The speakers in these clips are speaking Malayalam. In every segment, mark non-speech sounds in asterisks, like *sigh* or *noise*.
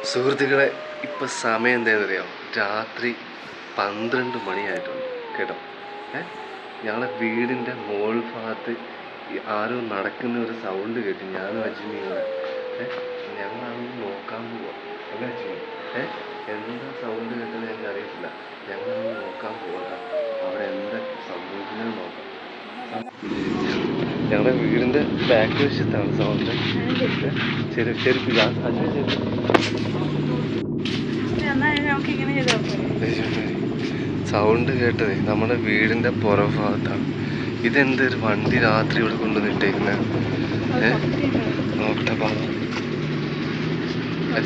സുഹൃത്തുക്കളെ ഇപ്പം സമയം എന്താണെന്നറിയാം? രാത്രി പന്ത്രണ്ട് മണിയായിട്ടുണ്ട്. കേട്ടോ? ഏ? ഞങ്ങളെ വീടിന്റെ മോൾ ഭാഗത്ത് ആരോ നടക്കുന്ന ഒരു സൗണ്ട് കേട്ടു. ഞാനും അജിമി കൂടെ ഏ? ഞങ്ങളതൊന്ന് നോക്കാൻ പോവാം. അല്ല അജിമി? ഏ? എന്താ സൗണ്ട് കേട്ടത് എനിക്ക് അറിയത്തില്ല. ഞങ്ങളതൊന്ന് നോക്കാൻ പോവാം. അവിടെ എന്താ സംഭവിക്കുന്നത് നോക്കാം. ഞങ്ങളുടെ വീടിന്റെ ബാക്ക് വശത്താണ് സൗണ്ട് ശരി ശരി അഞ്ചു സൗണ്ട് കേട്ടതേ നമ്മുടെ വീടിന്റെ പുറഭാഗത്താണ്. ഇതെന്തൊരു വണ്ടി രാത്രി ഇവിടെ കൊണ്ടുവന്നിട്ടേക്കുന്നത് ഏഹ് നോക്കട്ടെ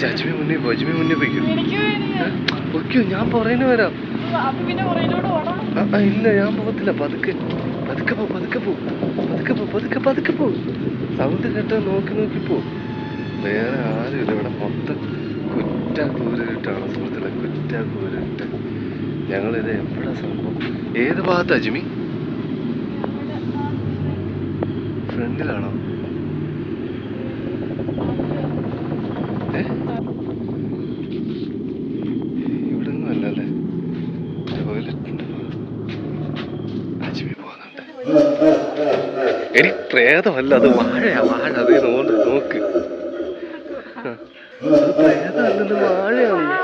അജ്മി മുന്നേ പോ അജ്മി മുന്നേ പോയിക്കോ. ഞാൻ പുറയിന് വരാം. ഇല്ല ഞാൻ പോകത്തില്ല പതുക്കെ. പതുക്കെ പോ പതുക്കെ പോ. പതുക്കെ പോ പതുക്കെ പതുക്കെ പോ. സൗണ്ട് കേട്ടാ നോക്കി നോക്കി പോ. വേറെ ആരുമില്ല ഇവിടെ മൊത്തം കുറ്റ കൂരിട്ടാണ് സുഹൃത്തുക്കളെ കുറ്റ കൂരിട്ട് ഞങ്ങളിത് എപ്പോഴാ സംഭവം? ഏത് ഭാഗത്താ ജിമി? ഫ്രണ്ടിലാണോ? ഏ ഇവിടെ ഒന്നും അല്ലല്ലേ ടോയ്ലറ്റിന്റെ അജ്മി പോകുന്നുണ്ട് എടി പ്രേതമല്ല അത് വാഴയാ വാഴ. അതേ നോണ്ട് നോക്ക്. പ്രേതമല്ലല്ലോ വാഴയാണ്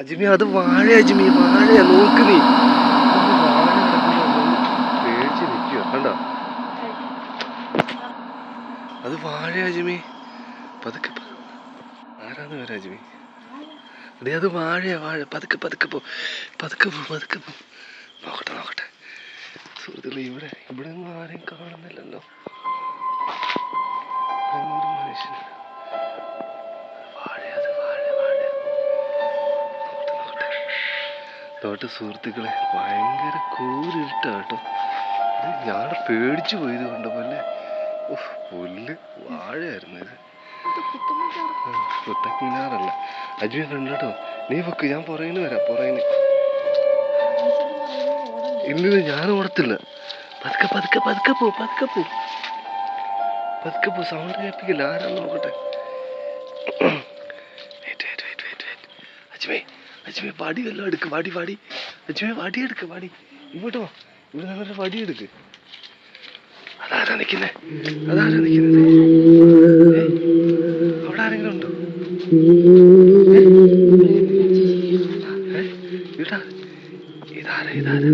അജ്മി അത് വാഴ അജ്മി വാഴയാ നോക്ക് നീ. പേടിച്ച് നിൽക്കുക കണ്ട? അത് വാഴ അജ്മി. പതുക്കെ ആരാന്ന് വരാ അജ്മി? അതെ അത് വാഴയാ വാഴ. പതുക്കെ പതുക്കെ പോ. പതുക്കെ പോ പതുക്കെ പോ. നോക്കട്ടെ നോക്കട്ടെ ഇവിടെ ഇവിടെ ഒന്നും ആരെയും കാണുന്നില്ലല്ലോ. ഒരു നോട്ടെ സുഹൃത്തുക്കളെ ഭയങ്കര കൂരിട്ട കേട്ടോ ഇത് ഞാൻ പേടിച്ചു പോയത് കണ്ടപ്പോ അല്ലേ പുല്ല് വാഴയായിരുന്നു ഇത്. കുത്തക്കിനാറല്ല. അജ്മി കണ്ടോ നീ വെക്ക് ഞാൻ പുറകിന് വരാം പുറകിന്. ഇല്ലില്ല ഞാൻ ഓടത്തില്ല. പതുക്കെ പതുക്കെ പതുക്കെ പോ പതുക്കെ പോ. പതുക്കെ പോ. സൗണ്ട് കേൾപ്പിക്കില്ല? ആരാ നോക്കട്ടെ. അജ്മേ അജ്മേ വടി വല്ലതും എടുക്ക്. വടി വടി. അജ്മേ വടി എടുക്ക് വടി. ഇങ്ങോട്ടോ ഇവിടെ നിന്നൊരു വടി എടുക്ക്. അതാരാ നിൽക്കുന്നേ അതാരാ നിൽക്കുന്നത് അവിടെ ആരെങ്കിലും ഉണ്ടോ? ഇതാ ഇതാരാ ഇതാരാ?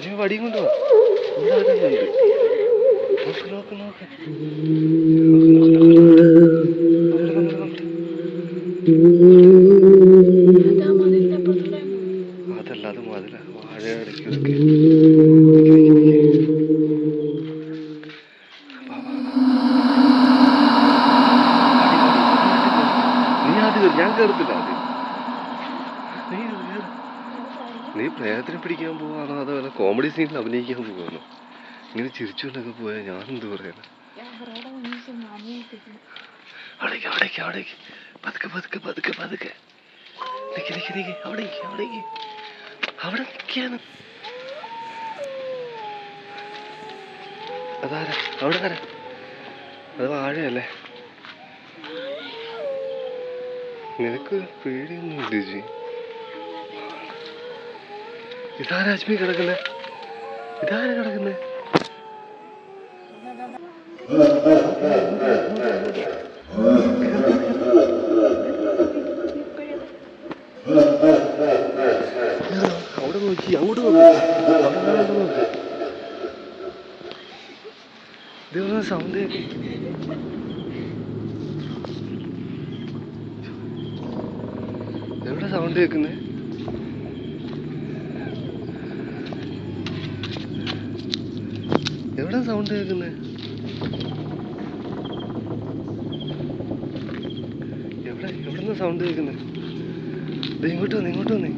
അജു വടിയും കൊണ്ട് അതല്ല അത് മതില വാഴ അടയ്ക്കൊക്കെ ഞാൻ കയറത്തില്ല ആദ്യം. നീ പ്രേതത്തിനെ പിടിക്കാൻ പോവാണോ അതോ കോമഡി സീനിൽ അഭിനയിക്കാൻ പോവാണോ ഇങ്ങനെ ചിരിച്ചുകൊണ്ടൊക്കെ പോയാൽ ഞാൻ എന്ത് പറയാനാ അത് വാഴയല്ലേ? നിനക്ക് പേടിയൊന്നും ഇല്ല ഇതാരാ കിടക്കുന്നേ. ഇതാരാ കിടക്കുന്നേ? അവിടെ നോക്കി അങ്ങോട്ട് നോക്ക്. സൗണ്ട് എവിടെ സൗണ്ട് കേൾക്കുന്നേ? എവിടെ സൗണ്ട് കേൾക്കുന്നത് എവിടെ എവിടെ നിന്ന് സൗണ്ട് കേൾക്കുന്നത് ഇത് ഇങ്ങോട്ട് വന്ന് ഇങ്ങോട്ട് വന്ന്.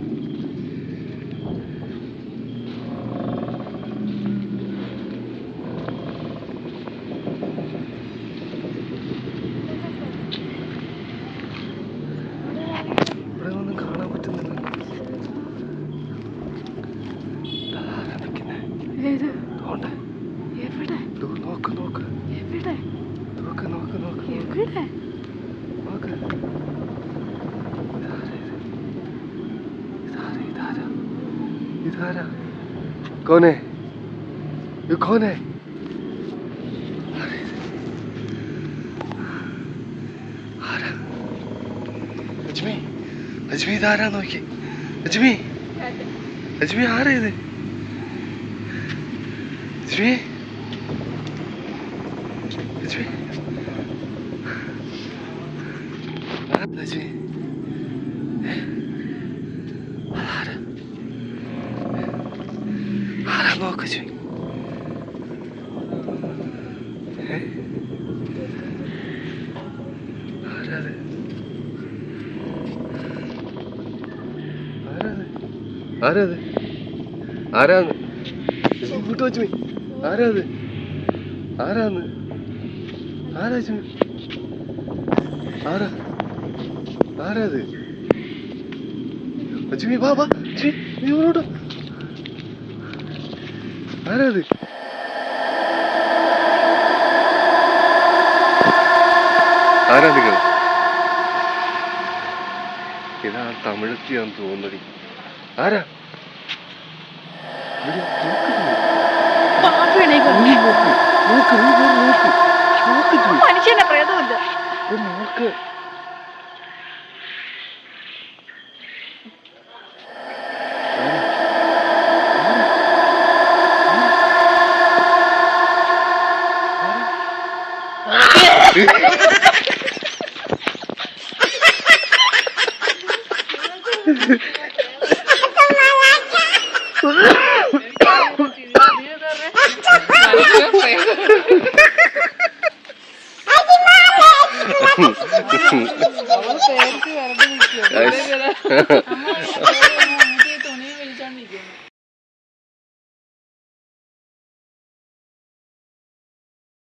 ഏതാ? ഒന്നും നോക്ക് എവിടെ നോക്ക് ഇതാരാ ഇത്? ഇതാരാ ഇതാരാ ഇതാരാ കോനെ ഇത് കോനെ ആരാ ഇത്? ആരാ അജ്മി അജ്മി ഇതാരാ നോക്കി അജ്മി അജ്മി ആരാ ഇത് അജ്മി അജ്മി ആരാ അജ്മി ഏ? അതാരാ ആരാ നോക്ക് അജ്മി ഏ? ആരാ അത്? ആരാത്? ആരാത്? ആരാന്ന് അജ്മി ഇങ്ങോട്ട് അജ്മി ആരാത് ആരാന്ന് ആരാ അജ്മി ആരാ ആരാത്? അജ്മി വാ വാ. അജ്മി നീ ഇങ്ങോട്ട് ആരാത്? ആരാ നിങ്ങൾ ഇതാ തമിഴത്തിയാന്ന് തോന്നുന്നടി ആരാ? ഇവിടെ നോക്ക് നീ. *laughs* Guys. *laughs*